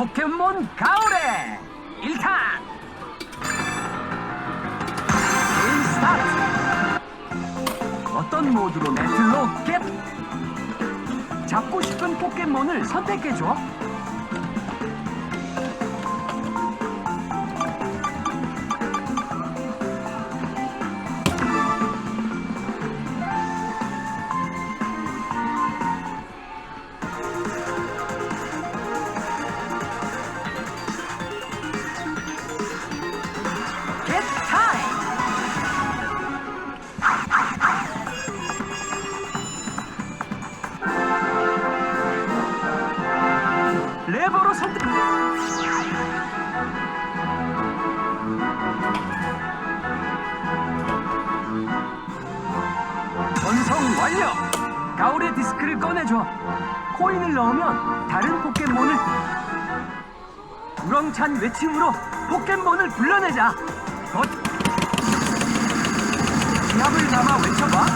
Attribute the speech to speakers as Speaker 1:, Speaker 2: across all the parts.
Speaker 1: 포켓몬 가오레 1탄 게임 스타트! 어떤 모드로 배틀로 겟! 잡고 싶은 포켓몬을 선택해줘 완료 가오레 디스크를 꺼내줘. 코인을 넣으면 다른 포켓몬을 우렁찬 외침으로 포켓몬을 불러내자. 덧 기합을 담아 외쳐봐.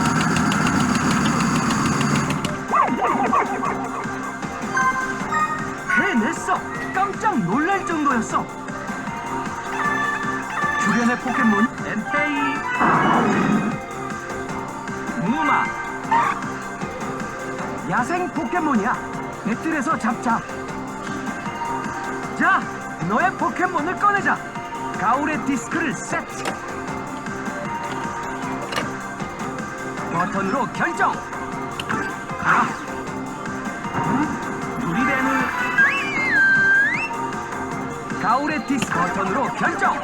Speaker 1: 해냈어. 깜짝 놀랄 정도였어. 주변의 포켓몬 엔페이 무마 야생 포켓몬이야. 배틀에서 잡자. 자 너의 포켓몬을 꺼내자. 가오레 디스크를 세트. 버튼으로 결정. 아 음, 누리뱀을 가오레 디스 버튼으로 결정.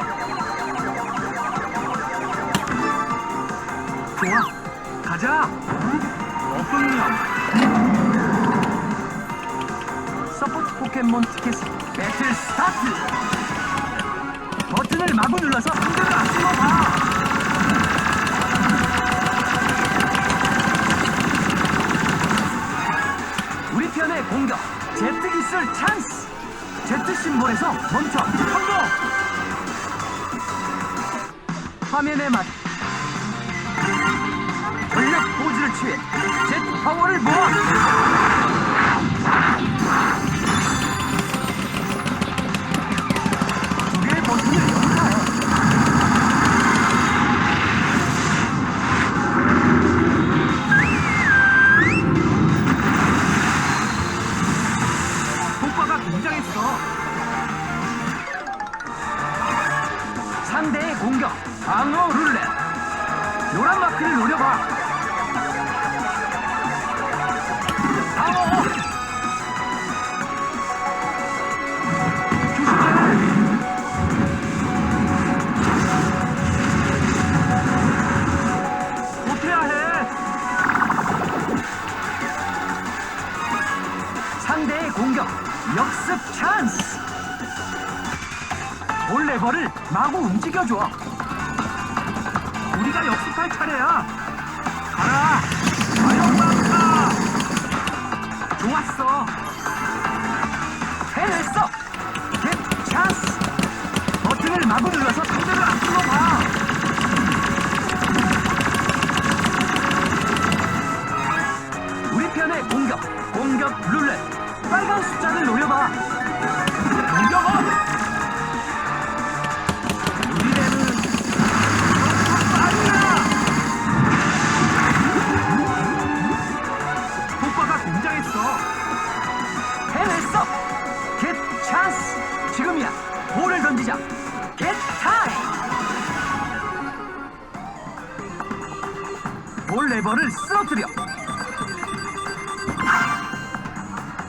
Speaker 1: 좋아 가자. 어흥령 서포트 포켓몬 티켓 배틀 스타트. 버튼을 마구 눌러서 상대를 안 찍어봐. 우리 편의 공격 제트 기술 찬스. 제트 심볼에서 멈춰 성공. 화면에 맞 전력 포즈를 취해 제트 파워를 모아 마구 움직여줘. 우리가 역습할 차례야. 가라. 과연방사 좋았어. 해냈어. 겟 찬스. 버튼을 마구 눌러서 지금이야. 볼을 던지자. 겟 타임. 볼 레버를 쓰러뜨려.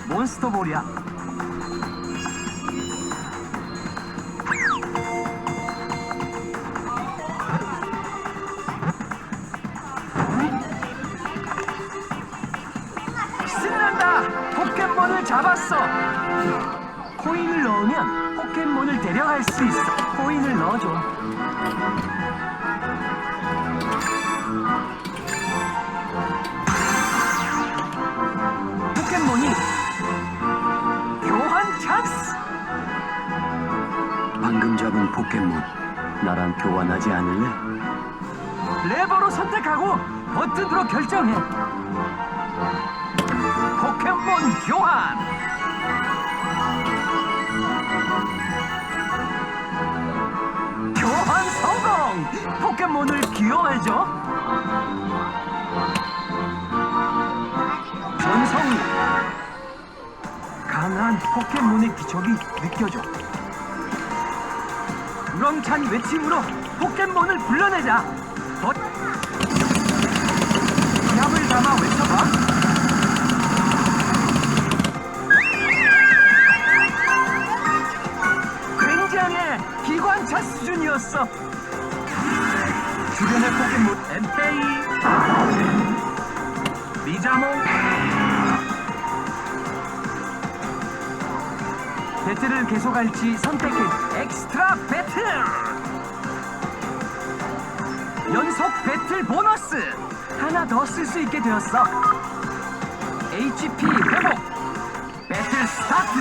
Speaker 1: 몬스터 볼이야. 신난다! 포켓몬을 잡았어! 코인을 넣으면 포켓몬을 데려갈 수 있어. 코인을 넣어줘. 포켓몬이 교환 찬스!
Speaker 2: 방금 잡은 포켓몬 나랑 교환하지 않을래?
Speaker 1: 레버로 선택하고 버튼으로 결정해. 강한 포켓몬의 기적이 느껴져. 우렁찬 외침으로 포켓몬을 불러내자. 덧. 계속할지 선택해 엑스트라 배틀 연속 배틀 보너스 하나 더 쓸 수 있게 되었어 HP 회복 배틀 스타트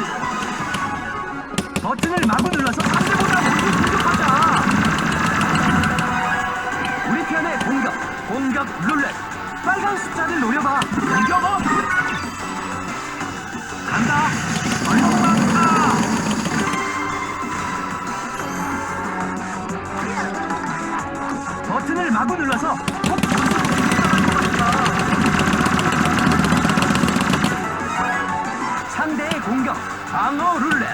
Speaker 1: 버튼을 마구 눌러서 상대보다 먼저 공격하자. 우리 편의 공격, 공격 룰렛. 빨간 숫자를 노려봐. 공격어. 간다. 얼마 버튼을 마구 눌러서 꼭 상대의 공격, 방어 룰렛.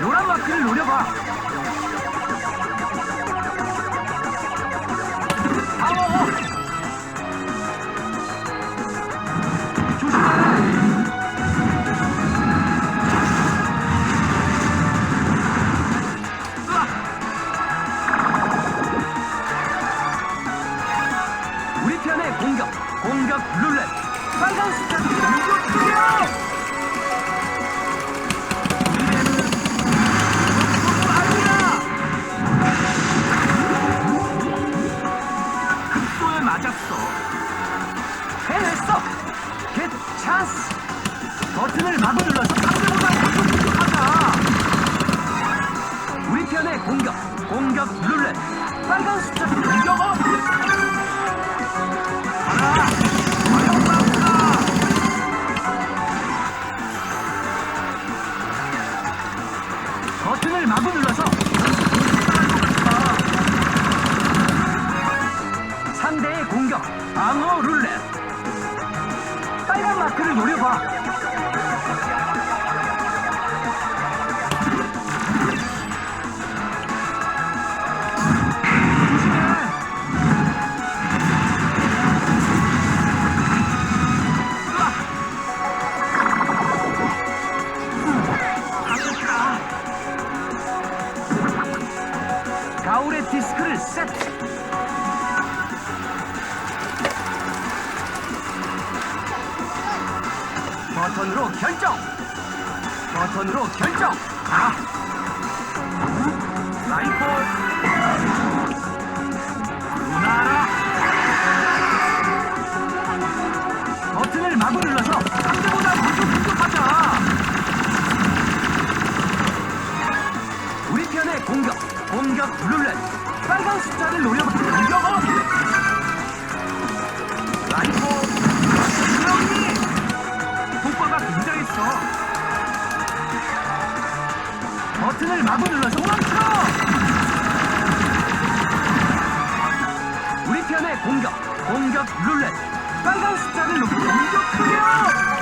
Speaker 1: 노란 마크를 노려봐. 찬스! 버튼을 마구 눌러서 상대보다 먼저 공격하자! 우리 편의 공격, 공격 룰렛. 빨간 숫자 공격어! 가라! 버튼을 마구 눌러서 상대의 공격 방어 룰렛 빨간 마크를 노려봐! 가울의 디스크를 세트 버튼으로 결정! 버튼으로 결정! 아 라이콜 루나라! 버튼을 마구 눌러서 상대보다 먼저 공격하자! 우리 편의 공격 공격 룰렛! 빨간 숫자를 노려봐! 공격 버튼을 마구 눌러서 멈춰! 우리 편의 공격, 공격 룰렛. 빨간 숫자를 놓고 공격 투력!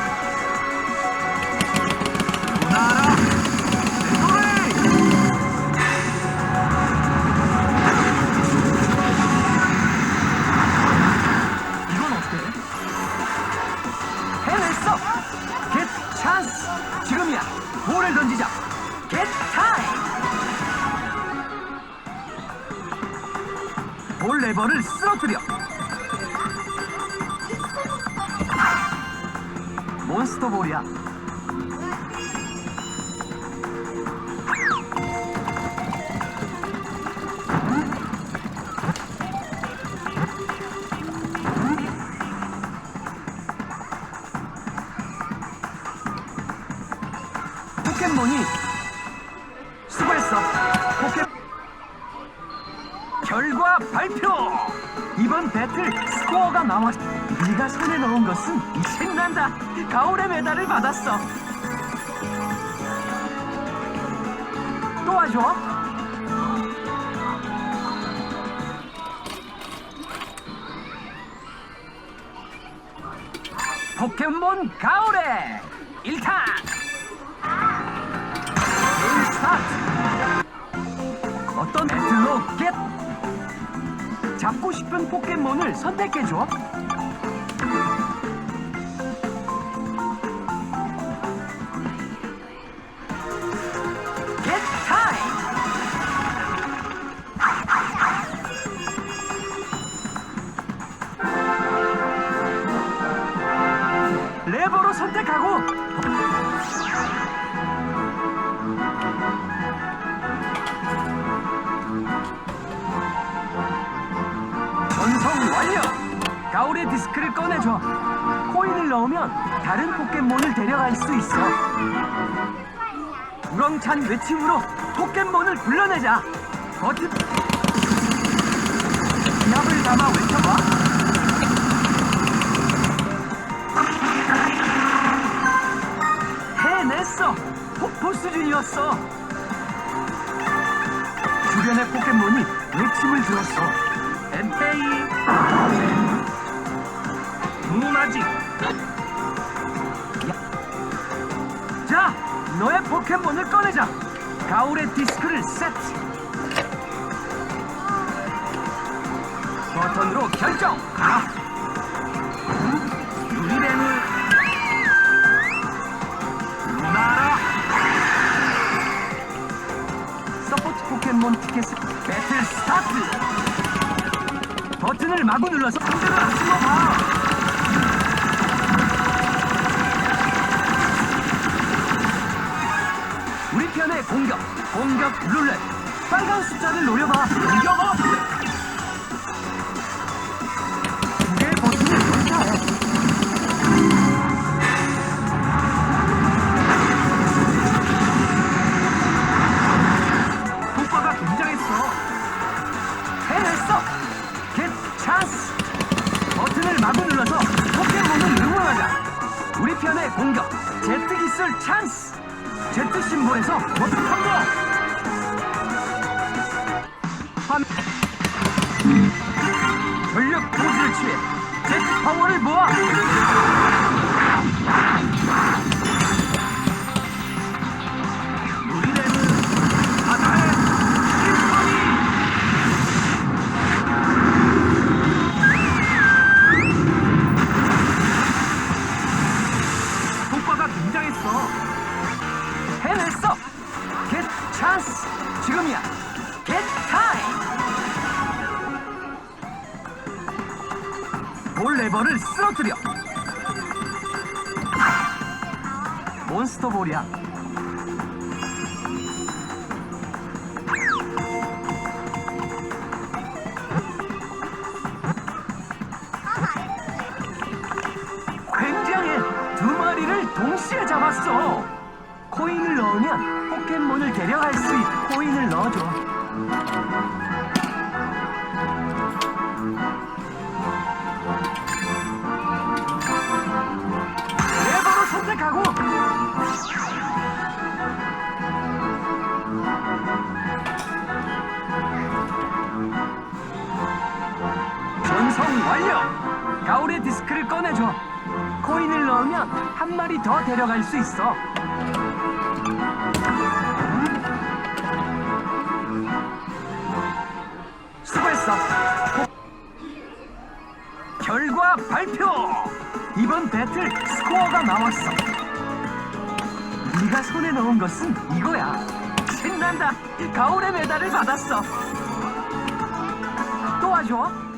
Speaker 1: 몬스터 볼이야! 포켓 메달 스코어가 남았. 네가 손에 넣은 것은 신난다. 가을의 메달을 받았어. 도와줘. 포켓몬 가을의 일탄. 스타트 어떤 배틀로 겟 잡고 싶은 포켓몬을 선택해줘 가오리 디스크를 꺼내줘. 코인을 넣으면 다른 포켓몬을 데려갈 수 있어. 우렁찬 외침으로 포켓몬을 불러내자. 버튼. 기압을 담아 외쳐봐. 해냈어! 폭포 수준이었어! 주변의 포켓몬이 외침을 들었어. 엔페이, 무마지. 자, 너의 포켓몬을 꺼내자. 가오의 디스크를 세트. 버튼으로 결정. 아. 유리레는 루나라. 서포트 포켓몬 티켓 배틀 스타트. 버튼을 마구 눌러서 상대를 안 숨어봐. 공격, 공격 룰렛. 빨간 숫자를 노려봐. 공격 업! 전력 포즈를 취해 제트 파워를 모아! 해냈어. 겟 찬스. 지금이야. 겟 타임. 볼 레버를 쓰러뜨려. 몬스터 볼이야. 굉장해! 두 마리를 동시에 잡았어! 코인을 넣으면 포켓몬을 데려갈 수 있... 코인을 넣어줘. 선택하고 전송 완료! 가오의 디스크를 꺼내줘. 코인을 넣으면 한 마리 더 데려갈 수 있어. 수고했어. 결과 발표! 이번 배틀 스코어가 나왔어. 네가 손에 넣은 것은 이거야. 신난다. 가오의 메달을 받았어. 또 와줘.